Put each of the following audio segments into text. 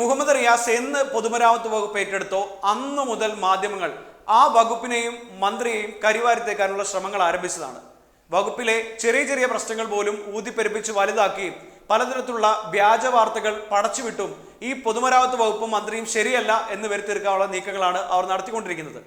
മുഹമ്മദ് റിയാസ് എന്ന് പൊതുമരാമത്ത് വകുപ്പ് ഏറ്റെടുത്തോ അന്നു മുതൽ മാധ്യമങ്ങൾ ആ വകുപ്പിനെയും മന്ത്രിയെയും കരിവാരിത്തേക്കാനുള്ള ശ്രമങ്ങൾ ആരംഭിച്ചതാണ്. വകുപ്പിലെ ചെറിയ ചെറിയ പ്രശ്നങ്ങൾ പോലും ഊതിപ്പെരുപ്പിച്ച് വലുതാക്കിയും പലതരത്തിലുള്ള വ്യാജ വാർത്തകൾ പടച്ചുവിട്ടും ഈ പൊതുമരാമത്ത് വകുപ്പും മന്ത്രിയും ശരിയല്ല എന്ന് വരുത്തിയെടുക്കാനുള്ള നീക്കങ്ങളാണ് അവർ നടത്തിക്കൊണ്ടിരിക്കുന്നത്.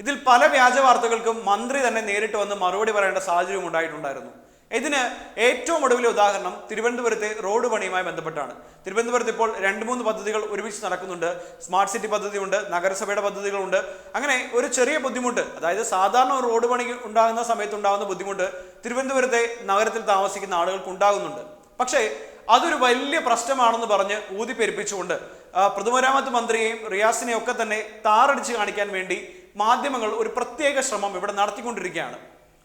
ഇതിൽ പല വ്യാജ വാർത്തകൾക്കും മന്ത്രി തന്നെ നേരിട്ട് വന്ന് മറുപടി പറയേണ്ട സാഹചര്യം ഉണ്ടായിട്ടുണ്ടായിരുന്നു. ഇതിന് ഏറ്റവും ഒടുവിലെ ഉദാഹരണം തിരുവനന്തപുരത്തെ റോഡ് പണിയുമായി ബന്ധപ്പെട്ടാണ്. തിരുവനന്തപുരത്ത് ഇപ്പോൾ രണ്ട് മൂന്ന് പദ്ധതികൾ ഒരുമിച്ച് നടക്കുന്നുണ്ട്. സ്മാർട്ട് സിറ്റി പദ്ധതിയുണ്ട് നഗരസഭയുടെ പദ്ധതികളുണ്ട്. അങ്ങനെ ഒരു ചെറിയ ബുദ്ധിമുട്ട് അതായത് സാധാരണ റോഡ് പണി ഉണ്ടാകുന്ന സമയത്ത് ഉണ്ടാകുന്ന ബുദ്ധിമുട്ട് തിരുവനന്തപുരത്തെ നഗരത്തിൽ താമസിക്കുന്ന ആളുകൾക്ക് ഉണ്ടാകുന്നുണ്ട്. പക്ഷേ അതൊരു വലിയ പ്രശ്നമാണെന്ന് പറഞ്ഞ് ഊതിപ്പെരുപ്പിച്ചുകൊണ്ട് പെരുപ്പിച്ചുകൊണ്ട് പൊതുമരാമത്ത് മന്ത്രിയെയും റിയാസിനെയും ഒക്കെ തന്നെ താറടിച്ച് കാണിക്കാൻ വേണ്ടി മാധ്യമങ്ങൾ ഒരു പ്രത്യേക ശ്രമം ഇവിടെ നടത്തിക്കൊണ്ടിരിക്കുകയാണ്.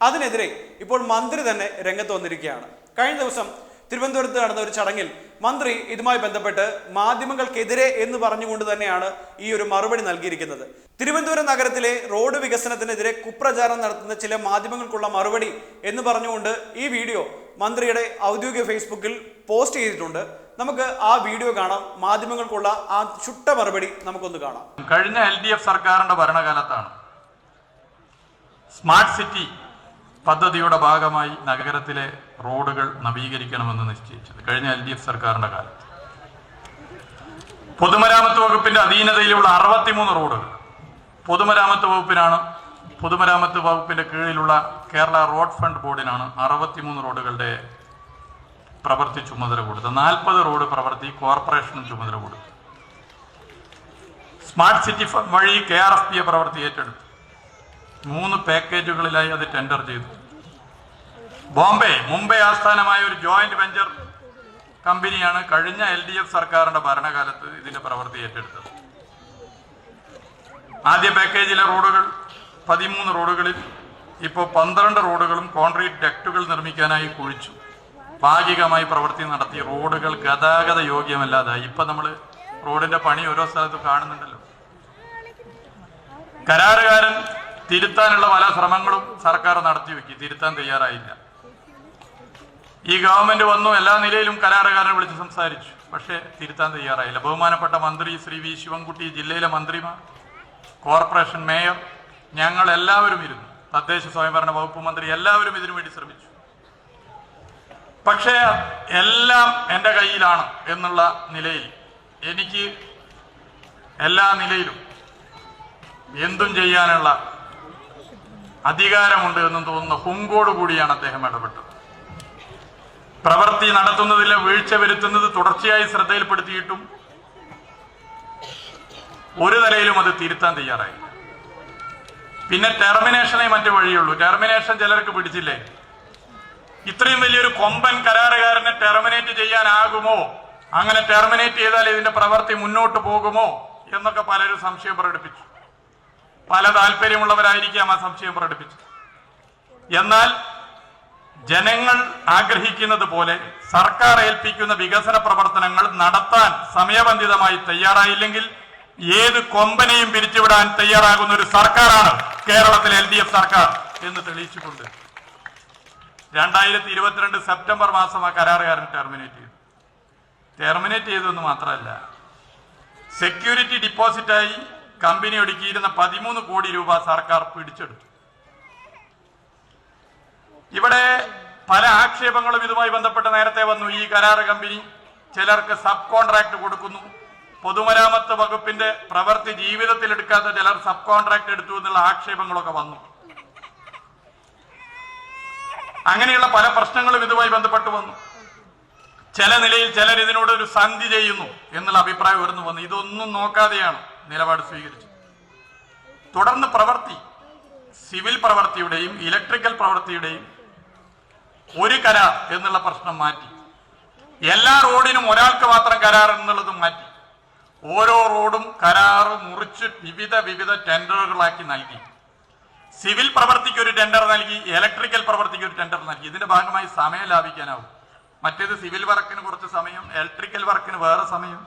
അതിനെതിരെ ഇപ്പോൾ മന്ത്രി തന്നെ രംഗത്ത് വന്നിരിക്കുകയാണ്. കഴിഞ്ഞ ദിവസം തിരുവനന്തപുരത്ത് നടന്ന ഒരു ചടങ്ങിൽ മന്ത്രി ഇതുമായി ബന്ധപ്പെട്ട് മാധ്യമങ്ങൾക്കെതിരെ എന്ന് പറഞ്ഞുകൊണ്ട് തന്നെയാണ് ഈ ഒരു മറുപടി നൽകിയിരിക്കുന്നത്. തിരുവനന്തപുരം നഗരത്തിലെ റോഡ് വികസനത്തിനെതിരെ കുപ്രചാരം നടത്തുന്ന ചില മാധ്യമങ്ങൾക്കുള്ള മറുപടി എന്ന് പറഞ്ഞുകൊണ്ട് ഈ വീഡിയോ മന്ത്രിയുടെ ഔദ്യോഗിക ഫേസ്ബുക്കിൽ പോസ്റ്റ് ചെയ്തിട്ടുണ്ട്. നമുക്ക് ആ വീഡിയോ കാണാം. മാധ്യമങ്ങൾക്കുള്ള ആ ചുട്ട മറുപടി നമുക്കൊന്ന് കാണാം. കഴിഞ്ഞ എൽ ഡി എഫ് സർക്കാരിന്റെ ഭരണകാലത്താണ്. സ്മാർട്ട് സിറ്റി പദ്ധതിയുടെ ഭാഗമായി നഗരത്തിലെ റോഡുകൾ നവീകരിക്കണമെന്ന് നിശ്ചയിച്ചത് കഴിഞ്ഞ എൽ ഡി എഫ് സർക്കാരിന്റെ കാലത്ത്. പൊതുമരാമത്ത് വകുപ്പിന്റെ അധീനതയിലുള്ള അറുപത്തിമൂന്ന് റോഡുകൾ. പൊതുമരാമത്ത് വകുപ്പിനാണ് പൊതുമരാമത്ത് വകുപ്പിന്റെ കീഴിലുള്ള കേരള റോഡ് ഫണ്ട് ബോർഡിനാണ് അറുപത്തിമൂന്ന് റോഡുകളുടെ പ്രവൃത്തി ചുമതല കൊടുത്തത്. നാൽപ്പത് റോഡ് പ്രവൃത്തി കോർപ്പറേഷനും ചുമതല കൊടുത്തു. സ്മാർട്ട് സിറ്റി വഴി K R F P A പ്രവൃത്തി ഏറ്റെടുത്തു. മൂന്ന് പാക്കേജുകളിലായി അത് ടെൻഡർ ചെയ്തു. ബോംബെ മുംബൈ ആസ്ഥാനമായ ഒരു ജോയിന്റ് വെഞ്ചർ കമ്പനിയാണ് കഴിഞ്ഞ എൽ ഡി എഫ് സർക്കാരിന്റെ ഭരണകാലത്ത് ഇതിന്റെ പ്രവൃത്തി ഏറ്റെടുത്തത്. ആദ്യ പാക്കേജിലെ റോഡുകൾ പതിമൂന്ന് റോഡുകളിൽ ഇപ്പോൾ പന്ത്രണ്ട് റോഡുകളും കോൺക്രീറ്റ് ഡക്റ്റുകൾ നിർമ്മിക്കാനായി കുഴിച്ചു. ഭാഗികമായി പ്രവൃത്തി നടത്തി റോഡുകൾ ഗതാഗത യോഗ്യമല്ലാതായി. ഇപ്പൊ നമ്മൾ റോഡിന്റെ പണി ഓരോ സ്ഥലത്തും കാണുന്നുണ്ടല്ലോ. കരാറുകാരൻ തിരുത്താനുള്ള പല ശ്രമങ്ങളും സർക്കാർ നടത്തി വെക്കി. തിരുത്താൻ തയ്യാറായില്ല. ഈ ഗവൺമെന്റ് വന്നു എല്ലാ നിലയിലും കരാറുകാരനെ വിളിച്ച് സംസാരിച്ചു. പക്ഷേ തിരുത്താൻ തയ്യാറായില്ല. ബഹുമാനപ്പെട്ട മന്ത്രി ശ്രീ വി ശിവൻകുട്ടി ജില്ലയിലെ മന്ത്രിമാർ കോർപ്പറേഷൻ മേയർ ഞങ്ങൾ എല്ലാവരും ഇരുന്നു. തദ്ദേശ സ്വയംഭരണ വകുപ്പ് മന്ത്രി എല്ലാവരും ഇതിനു വേണ്ടി ശ്രമിച്ചു. പക്ഷേ എല്ലാം എന്റെ കയ്യിലാണ് എന്നുള്ള നിലയിൽ എനിക്ക് എല്ലാ നിലയിലും എന്തും ചെയ്യാനുള്ള അധികാരമുണ്ട് എന്നും തോന്നുന്ന ഹുങ്കോട് കൂടിയാണ് അദ്ദേഹം ഇടപെട്ടത്. പ്രവൃത്തി നടത്തുന്നതിലെ വീഴ്ച വരുത്തുന്നത് തുടർച്ചയായി ശ്രദ്ധയിൽപ്പെടുത്തിയിട്ടും ഒരു നിലയിലും അത് തിരുത്താൻ തയ്യാറായി പിന്നെ ടെർമിനേഷനെ മറ്റു വഴിയുള്ളൂ ടെർമിനേഷൻ ചിലർക്ക് പിടിച്ചില്ലേ? ഇത്രയും വലിയൊരു കൊമ്പൻ കരാറുകാരനെ ടെർമിനേറ്റ് ചെയ്യാനാകുമോ? അങ്ങനെ ടെർമിനേറ്റ് ചെയ്താൽ ഇതിന്റെ പ്രവൃത്തി മുന്നോട്ട് പോകുമോ? എന്നൊക്കെ പലരും സംശയം പ്രകടിപ്പിച്ചു. പല താല്പര്യമുള്ളവരായിരിക്കാം ആ സംശയം പ്രകടിപ്പിച്ചത്. എന്നാൽ ജനങ്ങൾ ആഗ്രഹിക്കുന്നത് പോലെ സർക്കാർ ഏൽപ്പിക്കുന്ന വികസന പ്രവർത്തനങ്ങൾ നടത്താൻ സമയബന്ധിതമായി തയ്യാറായില്ലെങ്കിൽ ഏത് കൊമ്പനെയും പിരിച്ചുവിടാൻ തയ്യാറാകുന്ന ഒരു സർക്കാരാണ് കേരളത്തിലെ എൽ ഡി എഫ് സർക്കാർ എന്ന് തെളിയിച്ചുകൊണ്ട് രണ്ടായിരത്തി ഇരുപത്തിരണ്ട് സെപ്റ്റംബർ മാസം ആ കരാറുകാരൻ ടെർമിനേറ്റ് ചെയ്തു. ടെർമിനേറ്റ് ചെയ്തതെന്ന് മാത്രമല്ല സെക്യൂരിറ്റി ഡിപ്പോസിറ്റായി കമ്പനി ഒടുക്കിയിരുന്ന പതിമൂന്ന് കോടി രൂപ സർക്കാർ പിടിച്ചെടുത്തു. ഇവിടെ പല ആക്ഷേപങ്ങളും ഇതുമായി ബന്ധപ്പെട്ട് നേരത്തെ വന്നു. ഈ കരാറ് കമ്പനി ചിലർക്ക് സബ് കോൺട്രാക്ട് കൊടുക്കുന്നു. പൊതുമരാമത്ത് വകുപ്പിന്റെ പ്രവൃത്തി ജീവിതത്തിൽ എടുക്കാത്ത ചിലർ സബ് കോൺട്രാക്ട് എടുത്തു എന്നുള്ള ആക്ഷേപങ്ങളൊക്കെ വന്നു. അങ്ങനെയുള്ള പല പ്രശ്നങ്ങളും ഇതുമായി ബന്ധപ്പെട്ട് വന്നു. ചില നിലയിൽ ചിലർ ഇതിനോട് ഒരു സന്ധി ചെയ്യുന്നു എന്നുള്ള അഭിപ്രായം ഉയർന്നു വന്നു. ഇതൊന്നും നോക്കാതെയാണ് നിലപാട് സ്വീകരിച്ചു. തുടർന്ന് പ്രവൃത്തി സിവിൽ പ്രവൃത്തിയുടെയും ഇലക്ട്രിക്കൽ പ്രവൃത്തിയുടെയും ഒരു കരാർ എന്നുള്ള പ്രശ്നം മാറ്റി. എല്ലാ റോഡിനും ഒരാൾക്ക് മാത്രം കരാർ എന്നുള്ളതും മാറ്റി. ഓരോ റോഡും കരാറ് മുറിച്ച് വിവിധ വിവിധ ടെൻഡറുകളാക്കി നൽകി. സിവിൽ പ്രവൃത്തിക്ക് ഒരു ടെൻഡർ നൽകി ഇലക്ട്രിക്കൽ പ്രവൃത്തിക്ക് ഒരു ടെൻഡർ നൽകി. ഇതിന്റെ ഭാഗമായി സമയം ലാഭിക്കാനാവും. മറ്റേത് സിവിൽ വർക്കിന് കുറച്ച് സമയം ഇലക്ട്രിക്കൽ വർക്കിന് വേറെ സമയം.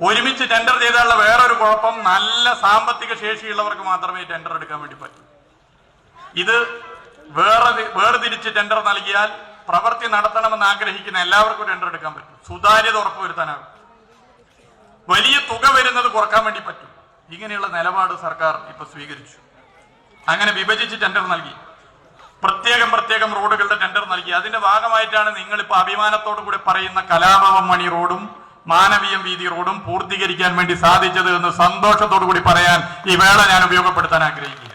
ഒരുമിച്ച് ടെൻഡർ ചെയ്താലുള്ള വേറൊരു കുഴപ്പം നല്ല സാമ്പത്തിക ശേഷിയുള്ളവർക്ക് മാത്രമേ ടെൻഡർ എടുക്കാൻ വേണ്ടി പറ്റൂ. ഇത് വേറെ വേർതിരിച്ച് ടെൻഡർ നൽകിയാൽ പ്രവൃത്തി നടത്തണമെന്ന് ആഗ്രഹിക്കുന്ന എല്ലാവർക്കും ടെൻഡർ എടുക്കാൻ പറ്റും. സുതാര്യത ഉറപ്പുവരുത്താനാകും. വലിയ തുക വരുന്നത് കുറയ്ക്കാൻ വേണ്ടി പറ്റും. ഇങ്ങനെയുള്ള നിലപാട് സർക്കാർ ഇപ്പൊ സ്വീകരിച്ചു. അങ്ങനെ വിഭജിച്ച് ടെൻഡർ നൽകി. പ്രത്യേകം പ്രത്യേകം റോഡുകളുടെ ടെൻഡർ നൽകി. അതിന്റെ ഭാഗമായിട്ടാണ് നിങ്ങൾ ഇപ്പൊ അഭിമാനത്തോടു കൂടി പറയുന്ന കലാഭവൻ മണി റോഡും മാനവീയം വീതി റോഡും പൂർത്തീകരിക്കാൻ വേണ്ടി സാധിച്ചത് എന്ന് സന്തോഷത്തോടു കൂടി പറയാൻ ഈ വേള ഞാൻ ഉപയോഗപ്പെടുത്താൻ ആഗ്രഹിക്കുക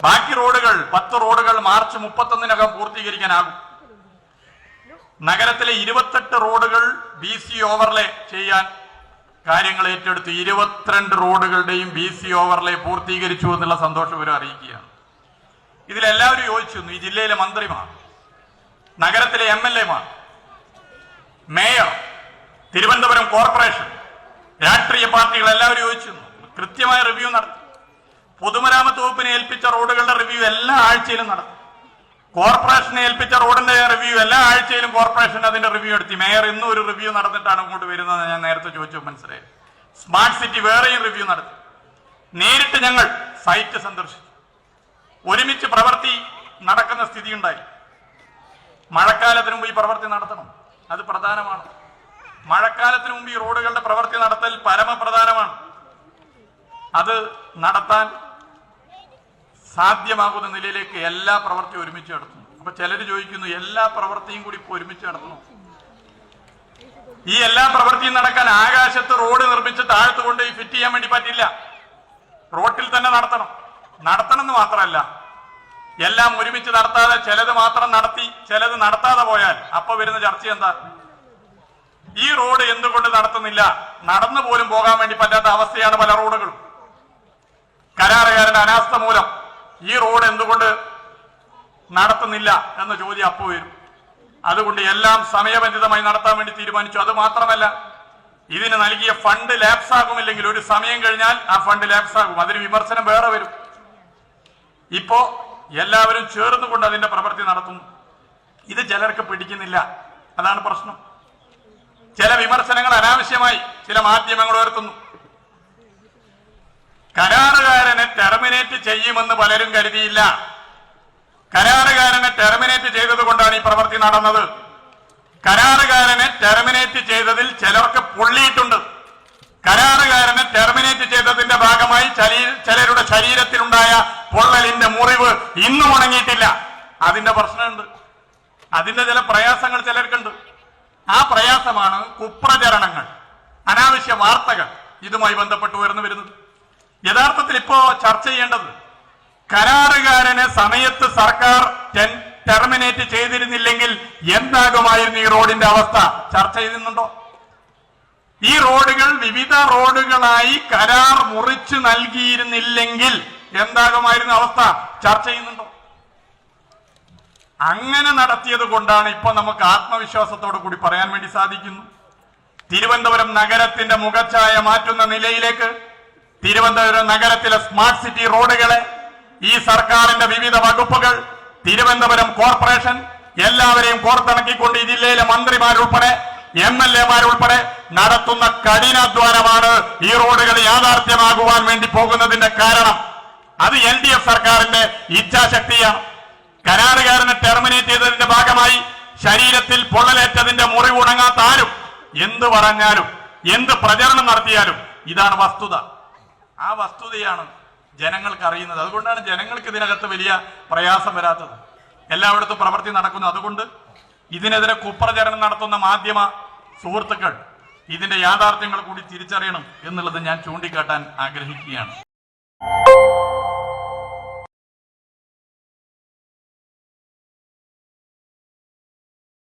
ബാക്കി റോഡുകൾ പത്ത് റോഡുകൾ മാർച്ച് മുപ്പത്തൊന്നിനകം പൂർത്തീകരിക്കാനാകും. നഗരത്തിലെ ഇരുപത്തെട്ട് റോഡുകൾ ബി സി ഓവർലേ ചെയ്യാൻ കാര്യങ്ങൾ ഏറ്റെടുത്ത് ഇരുപത്തിരണ്ട് റോഡുകളുടെയും ബി സി ഓവർലേ പൂർത്തീകരിച്ചു എന്നുള്ള സന്തോഷം ഇവർ അറിയിക്കുകയാണ്. ഇതിലെല്ലാവരും യോജിച്ചു ഈ ജില്ലയിലെ മന്ത്രിമാർ നഗരത്തിലെ എം എൽ എമാർ മേയർ തിരുവനന്തപുരം കോർപ്പറേഷൻ. രാഷ്ട്രീയ പാർട്ടികൾ എല്ലാവരും യോജിച്ചു കൃത്യമായ റിവ്യൂ നടത്തി. പൊതുമരാമത്ത് വകുപ്പിനെ ഏൽപ്പിച്ച റോഡുകളുടെ റിവ്യൂ എല്ലാ ആഴ്ചയിലും നടത്തി. കോർപ്പറേഷനെ ഏൽപ്പിച്ച റോഡിന്റെ റിവ്യൂ എല്ലാ ആഴ്ചയിലും കോർപ്പറേഷൻ അതിന്റെ റിവ്യൂ എടുത്തി. മേയർ ഇന്നും ഒരു റിവ്യൂ നടന്നിട്ടാണ് ഇങ്ങോട്ട് വരുന്നത് ഞാൻ നേരത്തെ ചോദിച്ചു മനസ്സിലായി. സ്മാർട്ട് സിറ്റി വേറെയും റിവ്യൂ നടത്തി. നേരിട്ട് ഞങ്ങൾ സൈറ്റ് സന്ദർശിച്ചു. ഒരുമിച്ച് പ്രവൃത്തി നടക്കുന്ന സ്ഥിതി ഉണ്ടായി മുമ്പ് ഈ പ്രവൃത്തി നടത്തണം. അത് പ്രധാനമാണ്. മഴക്കാലത്തിന് മുമ്പ് ഈ റോഡുകളുടെ പ്രവൃത്തി നടത്തൽ പരമപ്രധാനമാണ്. അത് നടത്താൻ സാധ്യമാകുന്ന നിലയിലേക്ക് എല്ലാ പ്രവൃത്തിയും ഒരുമിച്ച് നടത്തുന്നു. അപ്പൊ ചിലർ ചോദിക്കുന്നു എല്ലാ പ്രവൃത്തിയും കൂടി ഇപ്പൊ ഒരുമിച്ച് നടത്തണം? ഈ എല്ലാ പ്രവൃത്തിയും നടക്കാൻ ആകാശത്ത് റോഡ് നിർമ്മിച്ച് താഴത്ത് കൊണ്ട് ഫിറ്റ് ചെയ്യാൻ വേണ്ടി പറ്റില്ല. റോട്ടിൽ തന്നെ നടത്തണം. നടത്തണം എന്ന് മാത്രമല്ല എല്ലാം ഒരുമിച്ച് നടത്താതെ ചിലത് മാത്രം നടത്തി ചിലത് നടത്താതെ പോയാൽ അപ്പൊ വരുന്ന ചർച്ച എന്താ? ഈ റോഡ് എന്തുകൊണ്ട് നടത്തുന്നില്ല? നടന്നു പോലും പോകാൻ വേണ്ടി പറ്റാത്ത അവസ്ഥയാണ് പല റോഡുകളും. കരാറുകാരന്റെ അനാസ്ഥ മൂലം ഈ റോഡ് എന്തുകൊണ്ട് നടത്തുന്നില്ല എന്ന ചോദ്യം അപ്പോ വരും. അതുകൊണ്ട് എല്ലാം സമയബന്ധിതമായി നടത്താൻ വേണ്ടി തീരുമാനിച്ചു. അത് മാത്രമല്ല ഇതിന് നൽകിയ ഫണ്ട് ലാപ്സ് ആകുമില്ലെങ്കിൽ ഒരു സമയം കഴിഞ്ഞാൽ ആ ഫണ്ട് ലാപ്സ് ആകും അതിന് വിമർശനം വേറെ വരും. ഇപ്പോ എല്ലാവരും ചേർന്നുകൊണ്ട് അതിന്റെ പ്രവൃത്തി നടത്തുന്നു. ഇത് ചിലർക്ക് പിടിക്കുന്നില്ല. അതാണ് പ്രശ്നം. ചില വിമർശനങ്ങൾ അനാവശ്യമായി ചില മാധ്യമങ്ങൾ ഉയർത്തുന്നു. കരാറുകാരനെ ടെർമിനേറ്റ് ചെയ്യുമെന്ന് പലരും കരുതിയില്ല. കരാറുകാരനെ ടെർമിനേറ്റ് ചെയ്തത് കൊണ്ടാണ് ഈ പ്രവൃത്തി നടന്നത്. കരാറുകാരനെ ടെർമിനേറ്റ് ചെയ്തതിൽ ചിലർക്ക് പൊള്ളിയിട്ടുണ്ട്. കരാറുകാരനെ ടെർമിനേറ്റ് ചെയ്തതിന്റെ ഭാഗമായി ചലീ- ചിലരുടെ ശരീരത്തിലുണ്ടായ പൊള്ളലിന്റെ മുറിവ് ഇന്നും ഉണങ്ങിയിട്ടില്ല. അതിന്റെ പ്രശ്നമുണ്ട്. അതിന്റെ ചില പ്രയാസങ്ങൾ ചിലർക്കുണ്ട്. ആ പ്രയാസമാണ് കുപ്രചരണങ്ങൾ അനാവശ്യ വാർത്തകൾ ഇതുമായി ബന്ധപ്പെട്ട് ഉയർന്നു വരുന്നത്. യഥാർത്ഥത്തിൽ ഇപ്പോ ചർച്ച ചെയ്യേണ്ടത് കരാറുകാരനെ സമയത്ത് സർക്കാർ ടെർമിനേറ്റ് ചെയ്തിരുന്നില്ലെങ്കിൽ എന്താകുമായിരുന്നു ഈ റോഡിന്റെ അവസ്ഥ? ചർച്ച ചെയ്യുന്നുണ്ടോ ഈ റോഡുകൾ വിവിധ റോഡുകളായി കരാർ മുറിച്ചു നൽകിയിരുന്നില്ലെങ്കിൽ എന്താകുമായിരുന്നു അവസ്ഥ? ചർച്ച ചെയ്യുന്നുണ്ടോ? അങ്ങനെ നടത്തിയത് കൊണ്ടാണ് ഇപ്പൊ നമുക്ക് ആത്മവിശ്വാസത്തോടു കൂടി പറയാൻ വേണ്ടി സാധിക്കുന്നു. തിരുവനന്തപുരം നഗരത്തിന്റെ മുഖച്ഛായ മാറ്റുന്ന നിലയിലേക്ക് തിരുവനന്തപുരം നഗരത്തിലെ സ്മാർട്ട് സിറ്റി റോഡുകളെ ഈ സർക്കാരിന്റെ വിവിധ വകുപ്പുകൾ തിരുവനന്തപുരം കോർപ്പറേഷൻ എല്ലാവരെയും കോർത്തിണക്കിക്കൊണ്ട് ഈ ജില്ലയിലെ മന്ത്രിമാരുൾപ്പെടെ എം എൽ എമാരുൾപ്പെടെ നടത്തുന്ന കഠിനാധ്വാനമാണ് ഈ റോഡുകൾ യാഥാർത്ഥ്യമാകുവാൻ വേണ്ടി പോകുന്നതിന്റെ കാരണം. അത് എൽ ഡി എഫ് സർക്കാരിന്റെ ഇച്ഛാശക്തിയാണ്. കരാറുകാരനെ ടെർമിനേറ്റ് ചെയ്തതിന്റെ ഭാഗമായി ശരീരത്തിൽ പൊള്ളലേറ്റതിന്റെ മുറിവ് ഉണങ്ങാത്ത ആരും എന്ത് പറഞ്ഞാലും എന്ത് പ്രചരണം നടത്തിയാലും ഇതാണ് വസ്തുത. ആ വസ്തുതയാണ് ജനങ്ങൾക്ക് അറിയുന്നത്. അതുകൊണ്ടാണ് ജനങ്ങൾക്ക് ഇതിനകത്ത് വലിയ പ്രയാസം വരാത്തത്. എല്ലായിടത്തും പ്രവൃത്തി നടക്കുന്നു. അതുകൊണ്ട് ഇതിനെതിരെ കുപ്രചരണം നടത്തുന്ന മാധ്യമ സുഹൃത്തുക്കൾ ഇതിന്റെ യാഥാർത്ഥ്യങ്ങൾ കൂടി തിരിച്ചറിയണം എന്നുള്ളത് ഞാൻ ചൂണ്ടിക്കാട്ടാൻ ആഗ്രഹിക്കുകയാണ്.